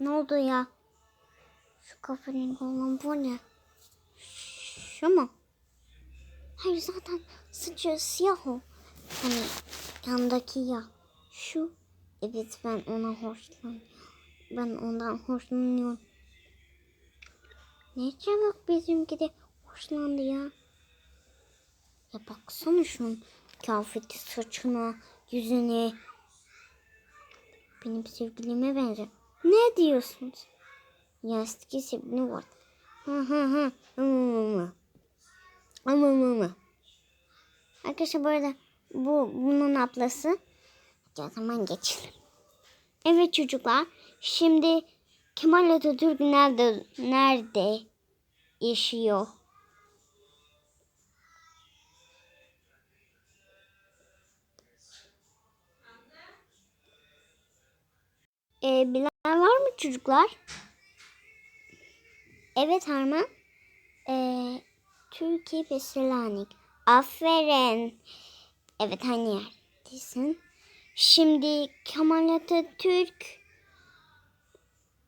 Ne oldu ya? Şu kahverengi olan bu ne? Şu mu? Hayır zaten saçı siyah o. Hani yandaki ya. Şu. Evet ben ona hoşlanıyorum. Ben ondan hoşlanıyorum. Ne çabuk bizimki de hoşlandı ya. Ya baksana şunun kıyafeti, saçına, yüzüne. Benim sevgilime benzer. Ne diyorsunuz? Ya eski sevgilim var. Hı hı hı. Hı. Ama ama. Arkadaşlar bu arada bu bunun ablası. O zaman geçelim. Evet çocuklar. Şimdi Kemal Atatürk nerede nerede yaşıyor? Ee, bilen çocuklar? Evet Harman. Ee, Türkiye ve Selanik. Aferin. Evet aynı yerdesin. Şimdi Kemal Atatürk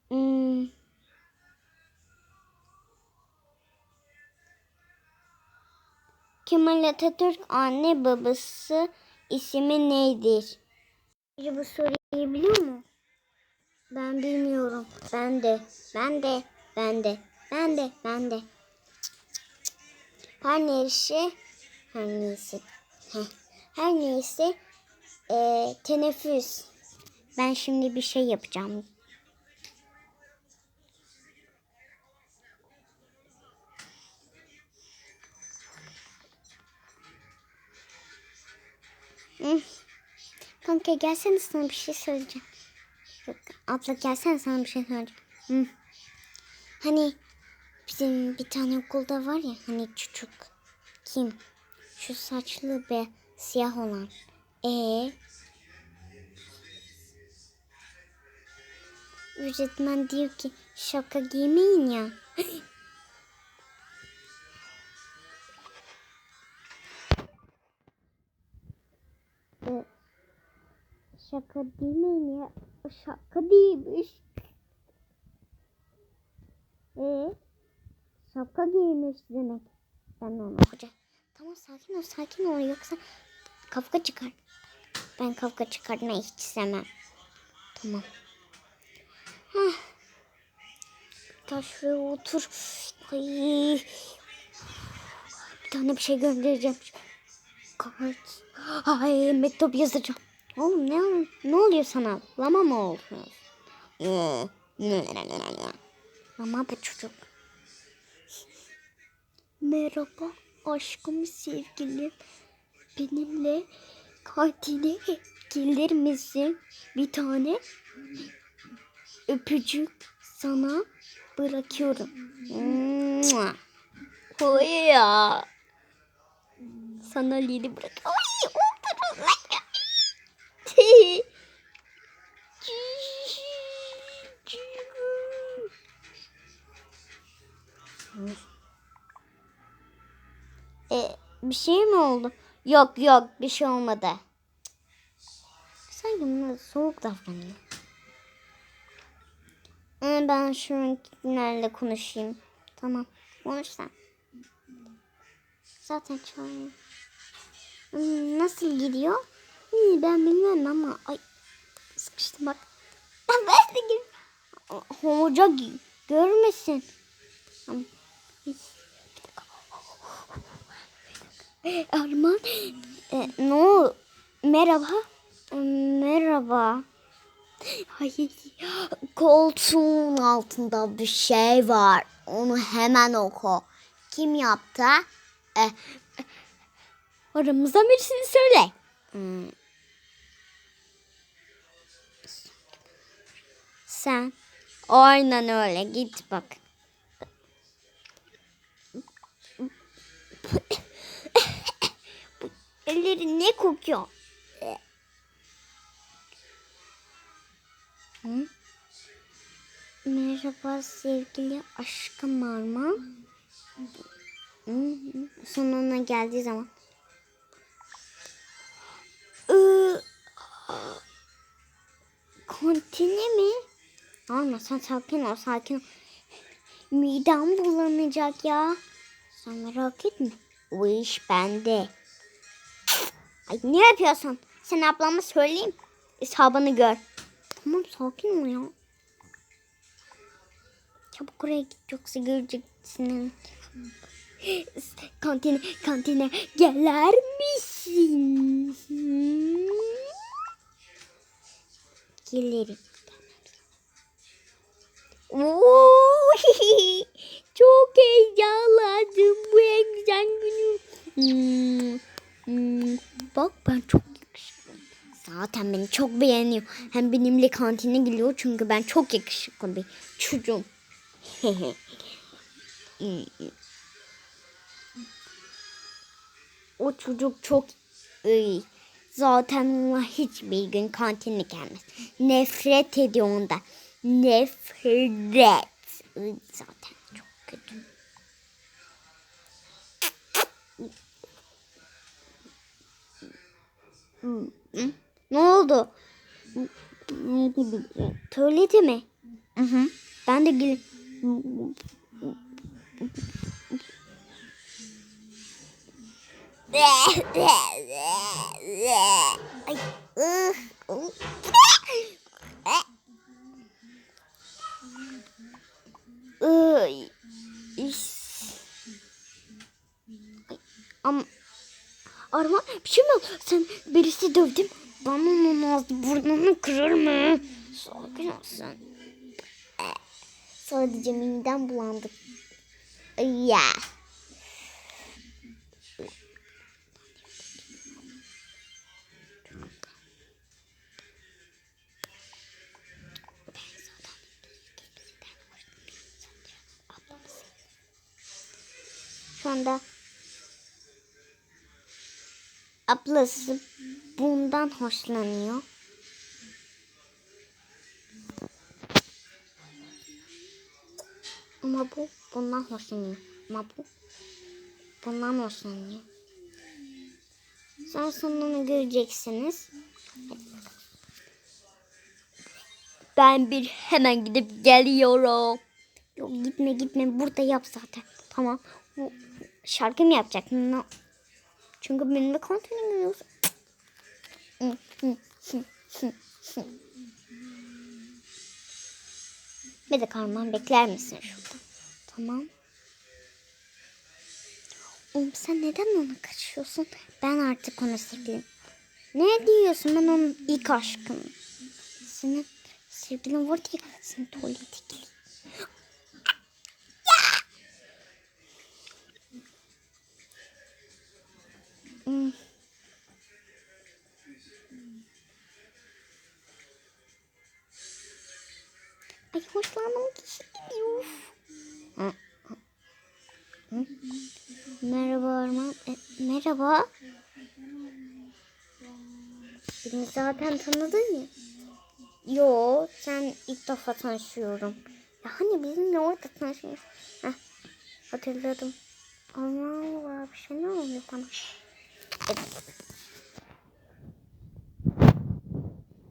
hmm, Kemal Atatürk anne babası ismi nedir? Bu soruyu biliyor mu? Ben bilmiyorum. Ben de, ben de, ben de, ben de, ben de. Her neyse, her neyse, her neyse, eee teneffüs. Ben şimdi bir şey yapacağım. Kanka gelsene sana bir şey söyleyeceğim. Abla gelsene sana bir şey söyleyeceğim. Hani bizim bir tane okulda var ya hani çocuk. Kim? Şu saçlı ve siyah olan. E Öğretmen diyor ki şaka giymeyin ya. E, şaka giymeyin ya. O Şaka değilmiş. E şapka giymiş demek. Ben de onu okuyacağım. Tamam sakin ol sakin ol yoksa kavga çıkar. Ben kavga çıkartmayı hiç sevmem. Tamam. Hah. Gel şuraya otur. Ay. Bir tane bir şey göndereceğim. Kart. Ay mektup yazacağım. Oğlum ne, ne oluyor sana? Lama mı olsun? Lama bu çocuk. Merhaba aşkım sevgilim. Benimle kantine gelir misin? Bir tane öpücük sana bırakıyorum. Mua. Oy ya. Sana lili bırak. E, bir şey mi oldu? Yok yok bir şey olmadı. Sanki bunlar soğuk davranıyor. E, ben şunlarla konuşayım. Tamam konuş sen. Zaten çağırıyorum. Hmm, Nasıl gidiyor? Hmm, ben bilmem ama ay sıkıştım bak. Ben de gibi. Hoca görmesin. Arman e, ne o? Merhaba. Merhaba. Hayır. Koltuğun altında bir şey var. Onu hemen oku. Kim yaptı? E, aramızdan birisini söyle. Hmm. Sen. Aynen öyle. Git bak. Elleri ne kokuyor? Hı? Merhaba sevgili aşkım hı. Sonuna geldiği zaman. Kantine mi? Alma sen sakin ol sakin ol. Midem bulanacak ya. Sen merak etme. O iş bende. Ay ne yapıyorsun? Sen ablama söyleyeyim. Hesabını gör. Tamam sakin ol ya. Çabuk oraya git yoksa göreceksin. Kantine, kantine gelir misin? Gelirim. Oo, çok heyecanlandım bu en güzel günüm. Hmm, hmm, bak ben çok yakışıklıyım. Zaten beni çok beğeniyor. Hem benimle kantine geliyor çünkü ben çok yakışıklı bir çocuğum. o çocuk çok iyi. Zaten ona hiçbir gün kantine gelmez. Nefret ediyor ondan. Nefret. Zaten çok kötü. Ne oldu? Tuvalete mi? Hı hı. Ben de gel. Ay, iş. Ay, Am Arma bir şey mi oldu? Sen birisi dövdüm. Ben onun ağzı burnunu kırır mı? Sakin ol sen. Eh, Sadece midem bulandı. Ay, Anda ablası bundan hoşlanıyor. Ama bu bundan hoşlanıyor. Ama bu bundan hoşlanıyor. Sen sonunu göreceksiniz. Ben bir hemen gidip geliyorum. Yok gitme gitme burada yap zaten. Tamam. Şarkı mı yapacak? No. Çünkü benimle kontinu görüyorsun. Bir de karman bekler misin şurada? Tamam. Oğlum sen neden ona kaçıyorsun? Ben artık ona sevgilim. Ne diyorsun? Ben onun ilk aşkım. Senin sevgilin var diye senin tuvalete gireyim. Hmm. Ay hoşlandığım kişi gidiyor. Hı. Merhaba Arman. E, merhaba. Beni zaten tanıdın ya. Yo sen ilk defa tanışıyorum. Ya hani bizimle orada tanışmış. Heh, hatırladım. Allah Allah bir şey ne oluyor bana?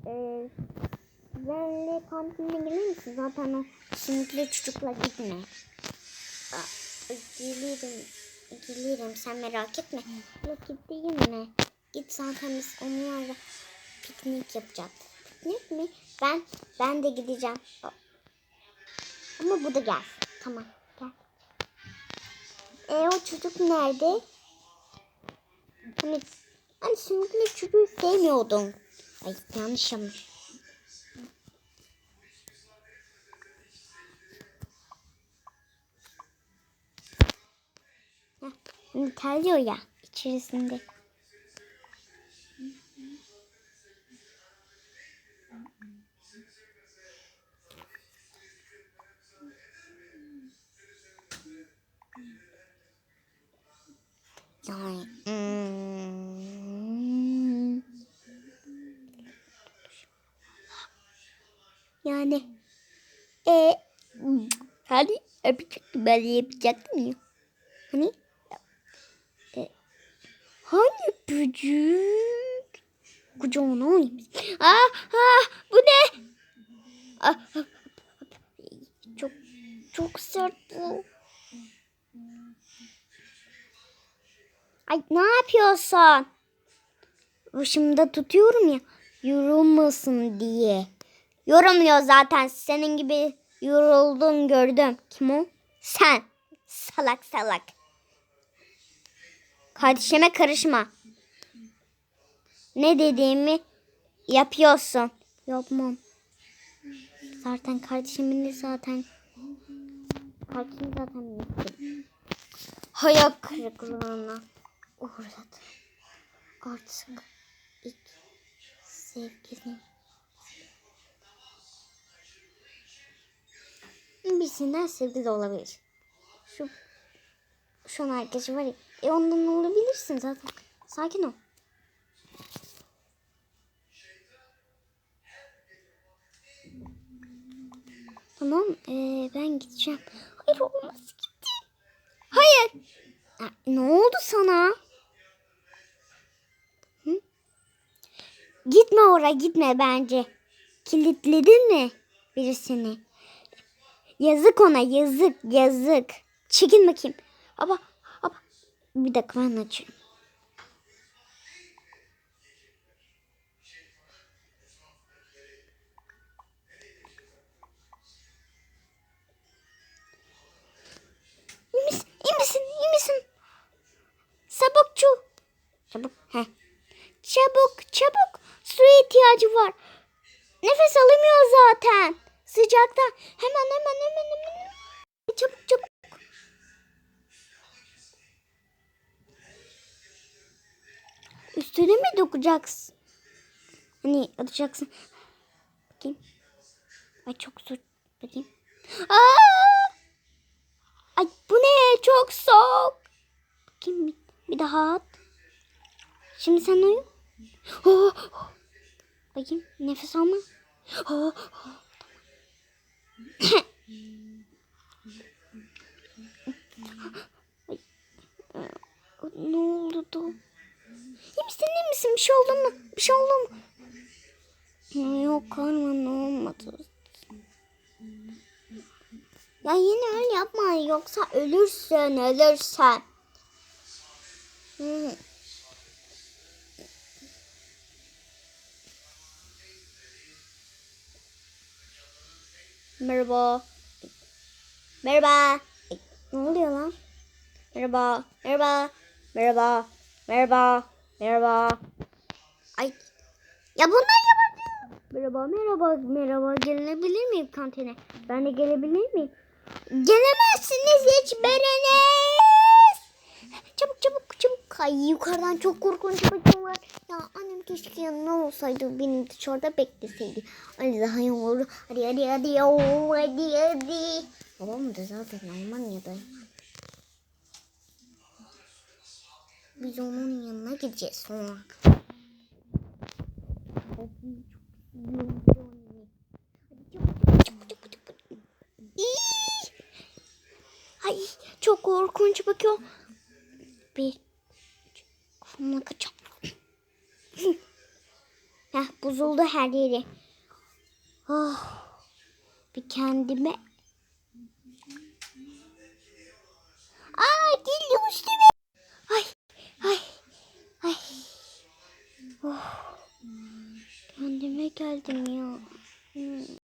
Ee, benle kantine gelir misin? Zaten o şimdilik çocukla gitme. Aa, gelirim. Gelirim sen merak etme. Yok gideyim mi? Git zaten biz onlarla piknik yapacağız. Piknik mi? Ben ben de gideceğim. Ama bu da gel. Tamam gel. E o çocuk nerede? Hani, hani şimdi çocuğu sevmiyordun. Ay yanlış. Heh, şimdi terliyor ya içerisinde. Yani. hmm. Yani. E hani yapacaktım ben yapacaktım ya. Hani? E, hani böcük? Kucağına oynayayım. Ah, ah, bu ne? Ah, ah, çok sert bu. Ay ne yapıyorsun? Başımda tutuyorum ya yorulmasın diye. Yorulmuyor zaten. Senin gibi yoruldun gördüm. Kim o? Sen. Salak salak. Kardeşime karışma. Ne dediğimi yapıyorsun. Yapmam. Zaten kardeşimin de zaten kardeşim zaten gitti. Hayal kırıklığına uğradı. Artık ilk sevgilim birisinden sevgili olabilir. Şu şu an herkesi var ya. E ondan olabilirsin zaten. Sakin ol. Tamam ee, ben gideceğim. Hayır olmaz gitti. Hayır. Ya, ne oldu sana? Gitme oraya gitme bence. Kilitledin mi birisini? Yazık ona yazık yazık. Çekin bakayım. Aba, aba. Bir dakika ben açayım. İyi misin? İyi misin? Sabukçu. Çabuk. Çabuk, çabuk. Suya ihtiyacı var. Nefes alamıyor zaten. Sıcakta. Hemen, hemen, hemen, hemen. Çabuk, çabuk. Üstüne mi dokunacaksın? Hani atacaksın. Bakayım. Ay çok zor. Bakayım. Aa! Ay bu ne? Çok soğuk. Bakayım bir, bir daha at. Şimdi sen uyu. Oh, oh. Bakayım nefes alma. Ne oldu? İyi misin? İyi misin? Bir şey oldu mu? Bir şey oldu mu? Yok karma ne olmadı. Ya yine öyle yapma yoksa ölürsün ölürsen. Merhaba. Merhaba. Ne oluyor lan? Merhaba. Merhaba. Merhaba. Merhaba. Merhaba. Ay. Ya bunlar yabancı. Merhaba, merhaba, merhaba. Gelebilir miyim kantine? Ben de gelebilir miyim? Gelemezsiniz hiç bereniz. Çabuk çabuk çabuk. Ay yukarıdan çok korkunç bakıyorlar. Ya annem keşke yanına olsaydı. Beni dışarıda bekleseydi. Hadi daha iyi olur. Hadi hadi hadi. yo, Hadi hadi. Babam da zaten Almanya'da. Biz onun yanına gideceğiz sonra. Ay çok korkunç bakıyor. Bir kafamla kaçam. Heh, bozuldu her yeri. Oh, bir kendime. Aa dil üstüme. Ay ay ay. Oh, kendime geldim ya. Hmm.